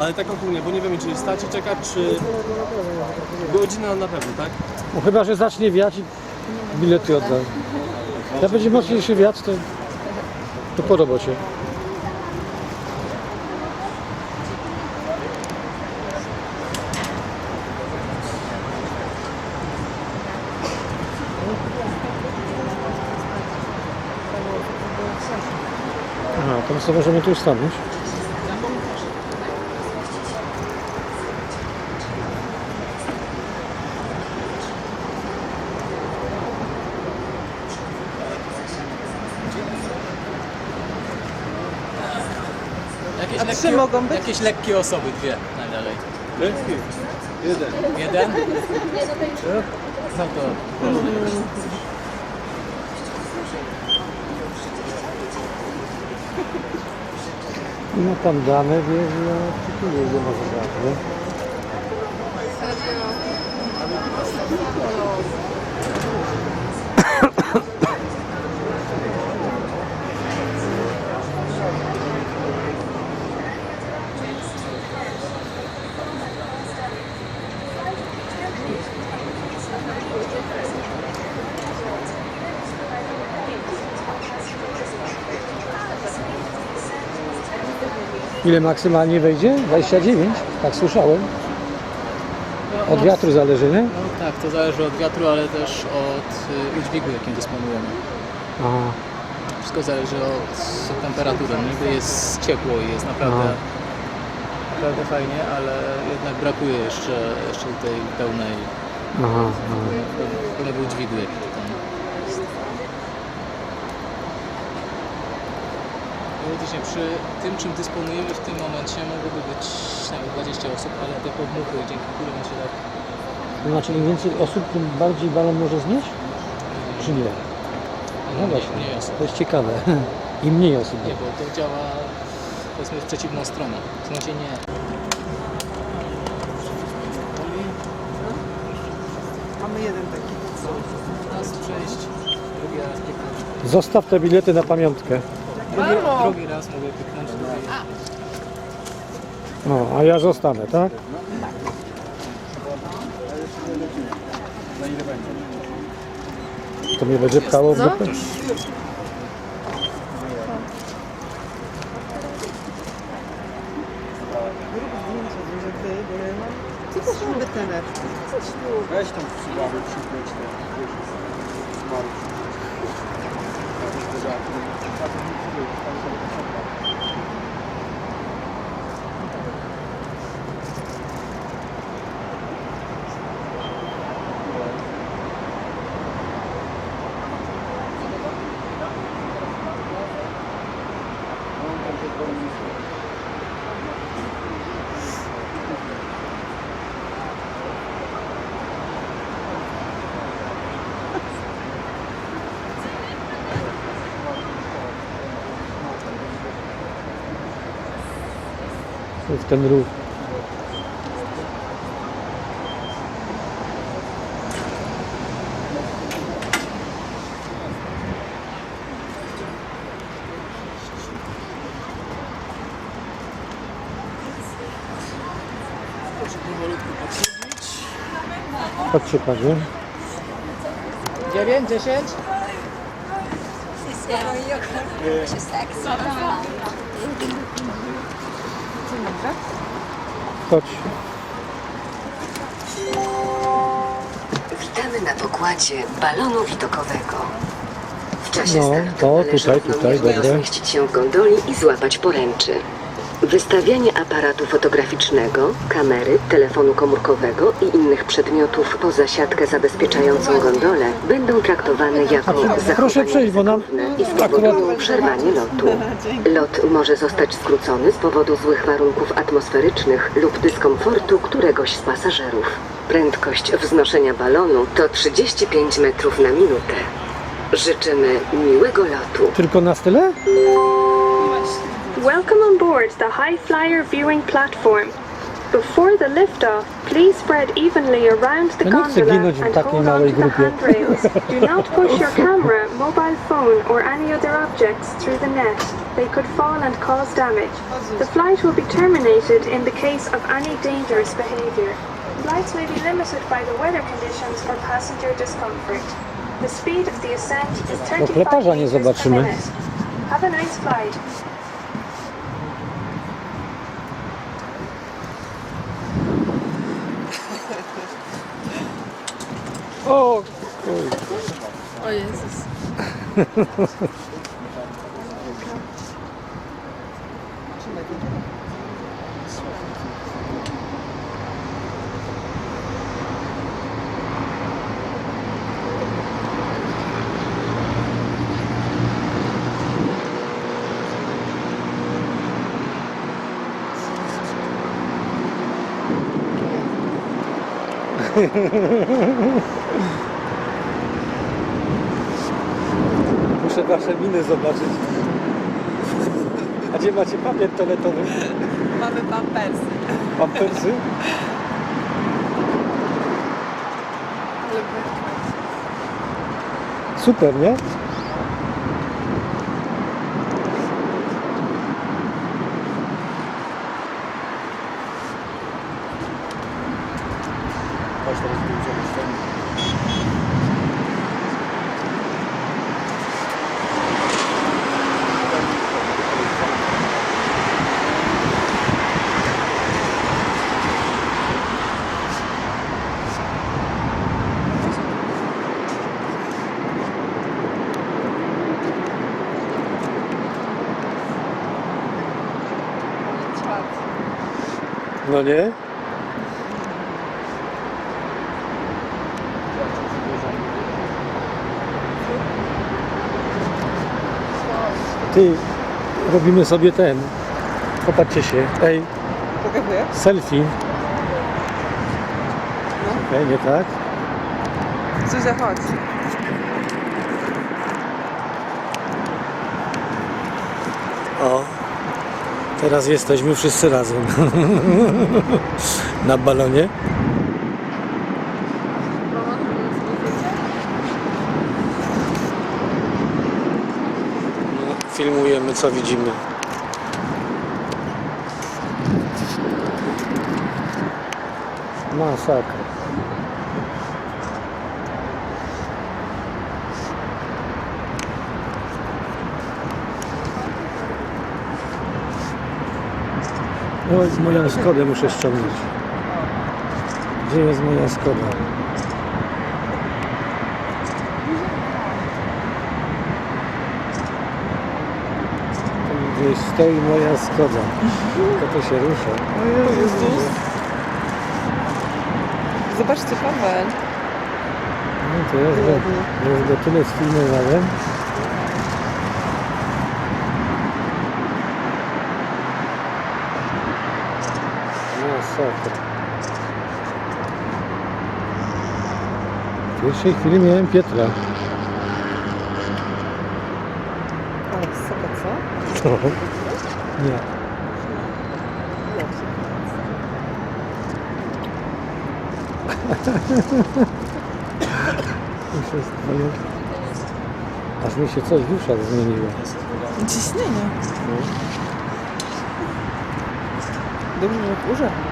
Ale tak ogólnie, bo nie wiemy czy stać i czekać, czy godzina na pewno, tak? No chyba, że zacznie wiać i bilety oddam. Jak będzie mocniejszy wiatr, to, to po robocie. Aha, to my sobie możemy tu stanąć. Trzy mogą być? Jakieś lekkie osoby, dwie najdalej. Lekki. Jeden. Jeden? No to No tam dane, wiesz, ja czytuję, ile może nie? Ile maksymalnie wejdzie? 29? Tak słyszałem. Od wiatru zależy, nie? no, tak, to zależy od wiatru, ale też od y, udźwigu, jakim dysponujemy. Aha. Wszystko zależy od temperatury. Niby jest ciepło i jest naprawdę, naprawdę fajnie, ale jednak brakuje jeszcze, jeszcze tej pełnej, Aha, aha. pełnego udźwigu, tam jest. Teoretycznie przy tym, czym dysponujemy w tym momencie mogłoby być nawet 20 osób, ale te podmuchy, dzięki którym się tak To znaczy im więcej osób, tym bardziej balon może znieść? Czy nie? No mniej, właśnie. mniej osób. To jest ciekawe. Im mniej osób. Nie, bo to działa powiedzmy w przeciwną stronę. W sensie nie. Mamy jeden taki. Raz przejść, drugi raz. Zostaw te bilety na pamiątkę. Drugi, drugi raz mogę pyknąć. No, a ja zostanę, tak? To mnie będzie pchało w dupę? Ty. Co? Co śruby? Weź tam przybawy, przykręć te. W ten ruch. Proszę powolutku podsiedzieć. Chodźcie panie. 9, 10. Chodź. Witamy na pokładzie balonu widokowego. W czasie No, startu o, należy tutaj, tutaj, równomiernie dobre. rozmieścić się w gondoli i złapać poręczy. Wystawianie aparatu fotograficznego, kamery, telefonu komórkowego i innych przedmiotów poza siatkę zabezpieczającą gondolę będą traktowane jako zachowanie proszę przejść, bo nam ryzykowne i spowodują przerwanie lotu. Lot może zostać skrócony z powodu złych warunków atmosferycznych lub dyskomfortu któregoś z pasażerów. Prędkość wznoszenia balonu to 35 metrów na minutę. Życzymy miłego lotu. Tylko na style? Welcome on board the High Flyer viewing platform. Before the liftoff, please spread evenly around the gondola and hold on to the handrails. Do not push your camera, mobile phone, or any other objects through the net. They could fall and cause damage. The flight will be terminated in the case of any dangerous behavior. Flights may be limited by the weather conditions or passenger discomfort. The speed of the ascent is 35 meters per minute. Have a nice flight. Jezus. Muszę wasze miny zobaczyć. A gdzie macie papier toaletowy? Mamy pampersy. Pampersy? Super, nie? No nie? Ty, robimy sobie ten. Popatrzcie się. Ej, Pokazuję? selfie. Okej, nie tak? Zuzia, chodź. O, teraz jesteśmy wszyscy razem. Na balonie. No, filmujemy co widzimy. Masakra. O, moją Skodę muszę ściągnąć. Gdzie jest moja Skoda? Gdzieś stoi moja Skoda. Tylko to się rusza. O Jezus. Zobaczcie, Paweł. No to jest go, jest go tyle sfilmowałem. Masakra. W pierwszej chwili miałem Pietra. Ale wysoko, co? Nie. Już jest twoje... Aż mi się coś w uszach zmieniło. Ciśnienie. Dobrze, że w uszach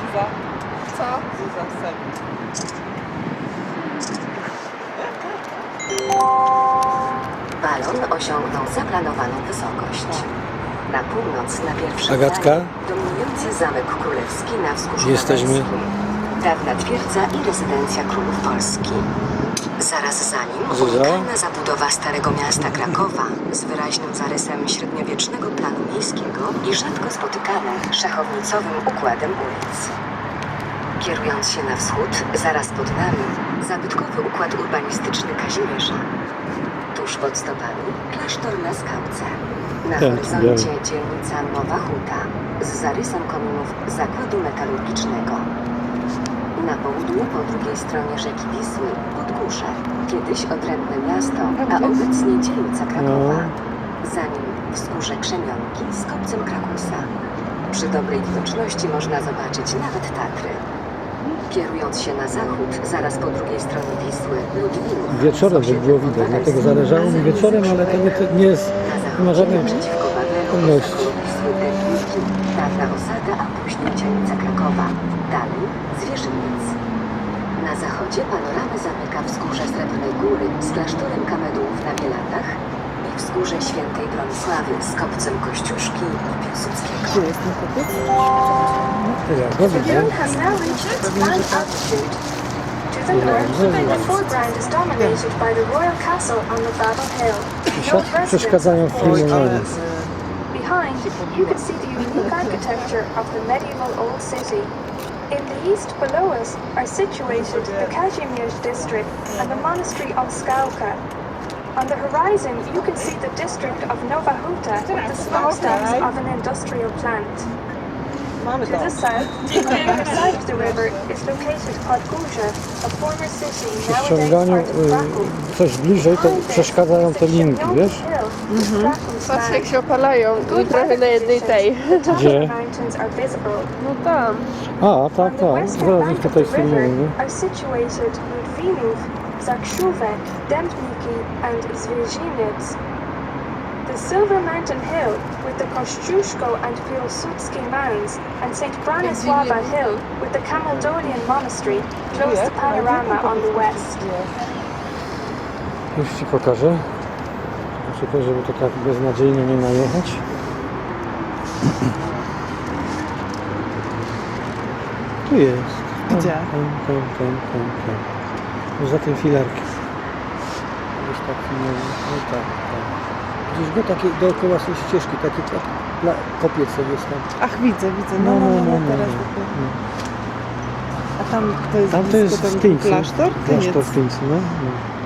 Zuza. Co? Zuza. Balon osiągnął zaplanowaną wysokość. Na północ, na pierwszym Agatka? planie, dominujący Zamek Królewski na wzgórzu Jesteśmy. Dawna twierdza i rezydencja królów Polski. Zaraz za nim unikalna zabudowa Starego Miasta Krakowa z wyraźnym zarysem średniowiecznego planu miejskiego i rzadko spotykanym szachownicowym układem ulic. Kierując się na wschód, zaraz pod nami, zabytkowy układ urbanistyczny Kazimierza. Tuż pod stopami klasztor na skałce. Na Tak, horyzoncie dzielnica Nowa Huta z zarysem kominów zakładu metalurgicznego. Południu po drugiej stronie rzeki Wisły Podgórze, kiedyś odrębne miasto, a obecnie dzielnica Krakowa. Za nim wzgórze Krzemionki z kopcem Krakusa. Przy dobrej widoczności można zobaczyć nawet Tatry. Kierując się na zachód, zaraz po drugiej stronie Wisły, Ludwinów Wieczorem by było widać, dlatego zależało mi wieczorem, ale to nie, to nie jest, na nie ma żadnej pewności. dawna osada, a później dzielnica Krakowa. Dalej Zwierzyniec. Zachodzie panoramę zamyka wzgórze Srebrnej Góry z klasztorem Kamedułów na Bielatach i wzgórze Świętej Bronisławy z kopcem Kościuszki i Piłsudskiego. Gdzie jest ten kopiec? to ja go The widzę. No przeszkadzają w filmowaniu. Behind, you can see the unique architecture of the medieval old city. In the east below us are situated the Kazimierz district and the monastery of Skałka. On the horizon, you can see the district of Nova Huta with the smokestacks of an industrial plant. To to. the south, on the other side of the river, is located Podgórze, a former city Przy nowadays ściąganiu part of Kraków. y, coś bliżej, to przeszkadzają te linki, wiesz? Mm-hmm. Patrz jak się opalają i prawie na jednej tej. Gdzie? No tam. A, tak, tak. Zaraz ich tutaj filmuję, nie? are situated Ludwinów, Zakrzówek, Dębniki and Zwierzyniec. The Silver Mountain Hill with the Kościuszko and Piłsudski Mounds and St. Bronisława Hill with the Camaldonian Monastery close the panorama on the west. Już Ci pokażę. Czekaj, żeby to tak beznadziejnie nie najechać. Tu jest. Tam, Gdzie? Tam, tam, tam, tam, tam. No za tym filarkiem. Gdzieś tak, no, no tak, tak. Gdzieś go takie dookoła są ścieżki, takie tak, pla, kopiec sobie jest tam. Ach, widzę, widzę. No, no, no, no, teraz widzę. A tam to jest Tam to blisko jest ten w Tyńcu. klasztor? Klasztor Tyniec. w Tyńcu, no. no.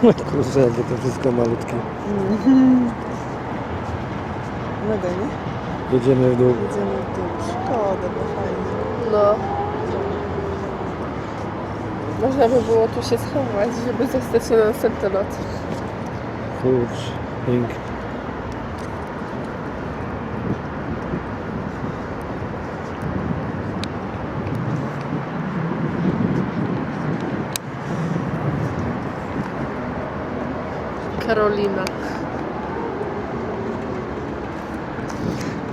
Kurczę, jakie to wszystko malutkie. Mega, nie? Jedziemy w dół. Widzimy tu. Szkoda, bo fajnie. No. Można by było tu się schować, żeby zostać na następny lot. Kurczę, pięknie. Karolina.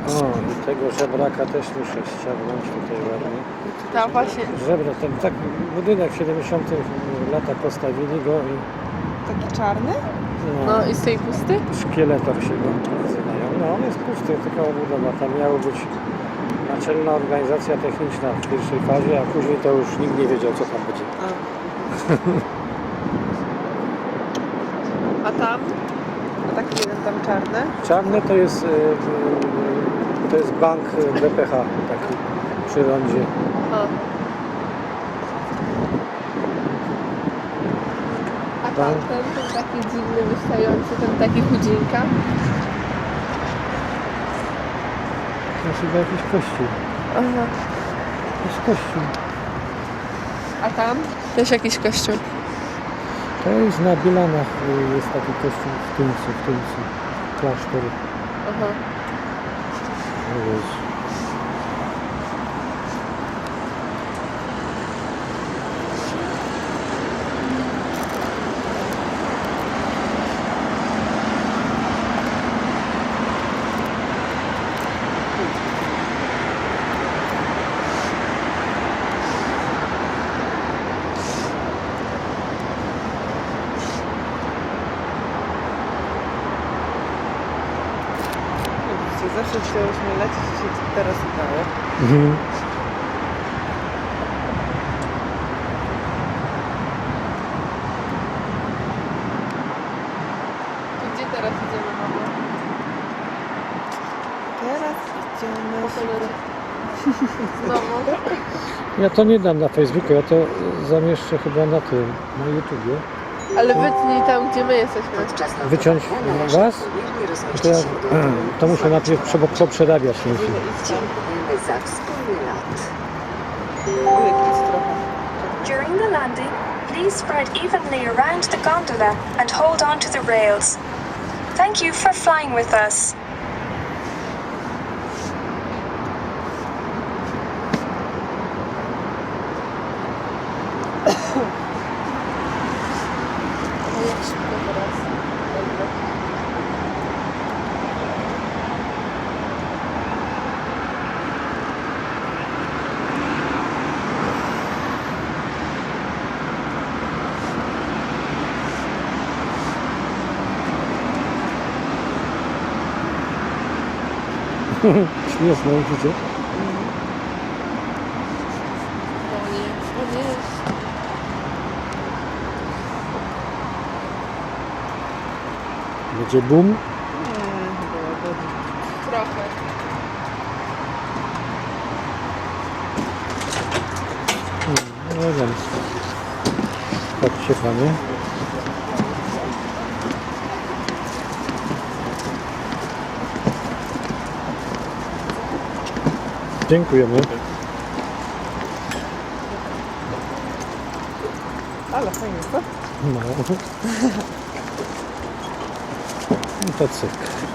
O, i tego żebraka też muszę ściągnąć tutaj ładnie. Ta właśnie. Żebra, ten tak budynek w 70 latach postawili go i Taki czarny? no, No i z tej pusty? szkieletor się go nazywają. No on jest pusty, tylko obudowa. Tam miała być naczelna organizacja techniczna w pierwszej fazie, a później to już nikt nie wiedział co tam będzie. A, A tam? a taki jeden tam czarny? Czarne to jest, y, y, to jest bank y, BPH taki przy rondzie. A. A Tak. tamten, ten taki dziwny, wystający, ten taki chudzinka. To jest chyba jakiś kościół. Aha. To jest kościół. A tam? Też jakiś kościół. To jest na Bielanach y, jest taki kościół w Tyńcu, w Tyńcu. Klasztor. Aha. No wiesz. Widzicie, zawsze chciałyśmy lecieć i się teraz udało. Mhm. Gdzie teraz idziemy, mamo? Teraz idziemy... Po kolorze. Znowu? Ja to nie dam na Facebooku, ja to zamieszczę chyba na tym, na YouTubie. Ale wytnij tam, gdzie my jesteśmy. Podczas lotu Wyciąć należy was? Wspólnie To, ja, to muszę najpierw przebo- poprzerabiać musi. Dziękujemy za wspólny lot. During the landing, please spread evenly around the gondola and hold on to the rails. Thank you for flying with us. Śmieszne uczucie. O nie, o nie. Będzie boom. Trochę. No wiem. Patrzcie panie. Dziękujemy. Ale fajnie, co? No. To cyk.